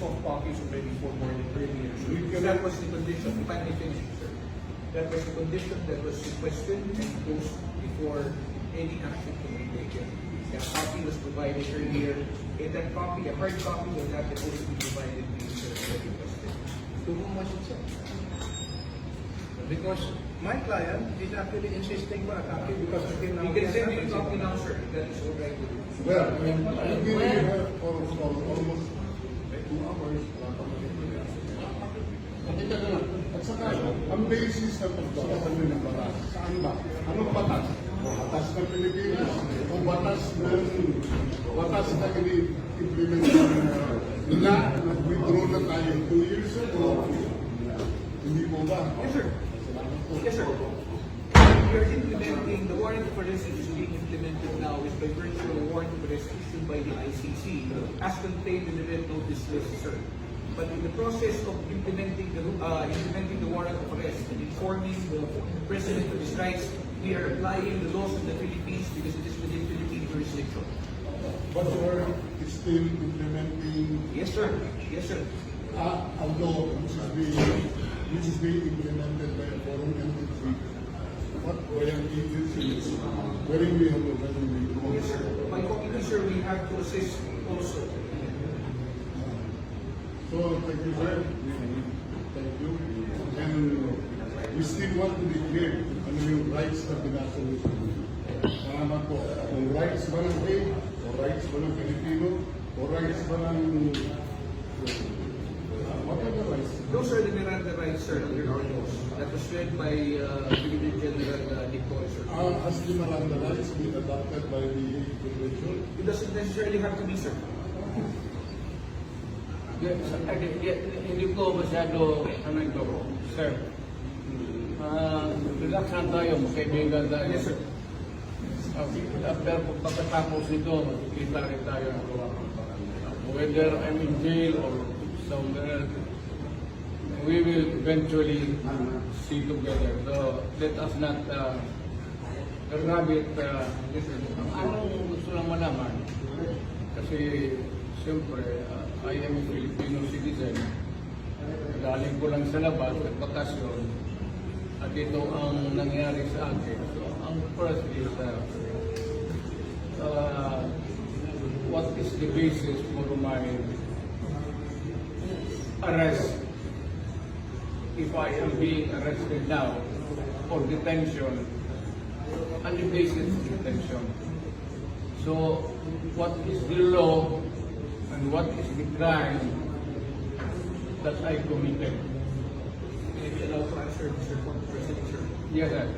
soft copies already for more than 30 years. So that was the condition, if I may finish, sir. That was the condition that was requested and imposed before any action can be taken. The copy was provided earlier, and that copy, a hard copy, was not supposed to be provided to you, sir, as requested. To whom was it sent? Because my client is actually insisting for a copy because until now. We can he has send not you a copy received now, sir, if that is all right with you. Well, I've been here for, for almost two hours. wala pa nangyayari. Pakita na lang. At saka, ang basis ng pagkakataon ng batas, saan ba? Anong batas? Batas ng Pilipinas o batas ng batas na ini-implement nila nag-withdraw na tayo two years ago. Hindi mo ba? Yes, sir. Yes, sir. We are implementing, the warrant arrest that is being implemented now is by virtue of a warrant of arrest issued by the ICC as contained in the red notice sir. But in the process of implementing the, uh, implementing the warrant of arrest and informing the President of his rights, we are applying the laws of the Philippines because it is within Philippine jurisdiction. But you are still implementing Yes, sir. Yes, sir. uh, a law which is being which is being implemented by a foreign entity, what an agency, wherein we have already withdrawn. Yes, sir. Committee, we have to assist also. So thank you, sir. Thank you. And we still want to be clear ano yung rights niyo sa inyo. Salamat po. Kung rights ba ng A, o rights ba ng Pilipino, o rights ba ng what are the rights? Those are the Miranda rights, sir, under our laws. That was read by uh, Brigadier General has the Miranda rights been adopted by the Convention? It doesn't necessarily have to be, sir. Yes, hindi, ko masyado ano ito, sir. Ah, relax lang tayo, magkaibigan tayo. Yes, sir. Uh, pero pagkatapos nito, kita rin tayo ng gawa ng parang. Whether I'm in jail or somewhere we will eventually see together. So let us not uh, rabbit. Uh, yes, sir. Ang anong gusto lang malaman, kasi siyempre, uh, I am a Filipino citizen. Galing ko lang sa labas at bakasyon. At ito ang nangyari sa akin. So, ang first is, uh, uh, what is the basis for my arrest? If I am being arrested now for detention, and of detention. So, what is the law and what is the crime that I committed? Can you allow for answer, Mr. President, sir? Yes, sir.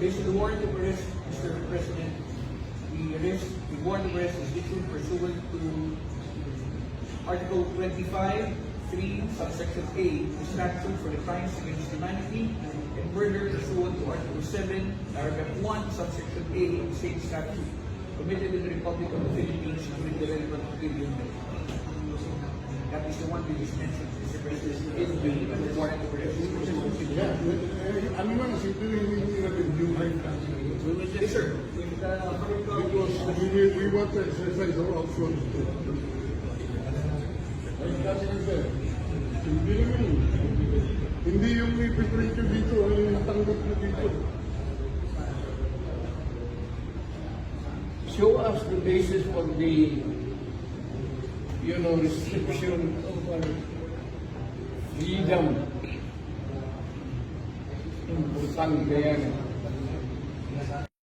Based on the warrant of arrest, Mr. President, the arrest, the warrant of arrest is issued pursuant to Article 25, 3, subsection A, the statute for the crimes against humanity, and murder pursuant to Article 7, paragraph 1, subsection A, of the same statute, committed in the Republic of the Philippines during the relevant period. That is the one we just mentioned, Mr. President, in the warrant of arrest. Yeah, ano man, simple yung hindi natin yung high Yes, sir. With, uh, Because we, we, we want to exercise our options to. Hindi naman, hindi yung ipiprint nyo dito, yung natanggap nyo dito. show us the basis for the, you know, restriction of our freedom. Importante yan.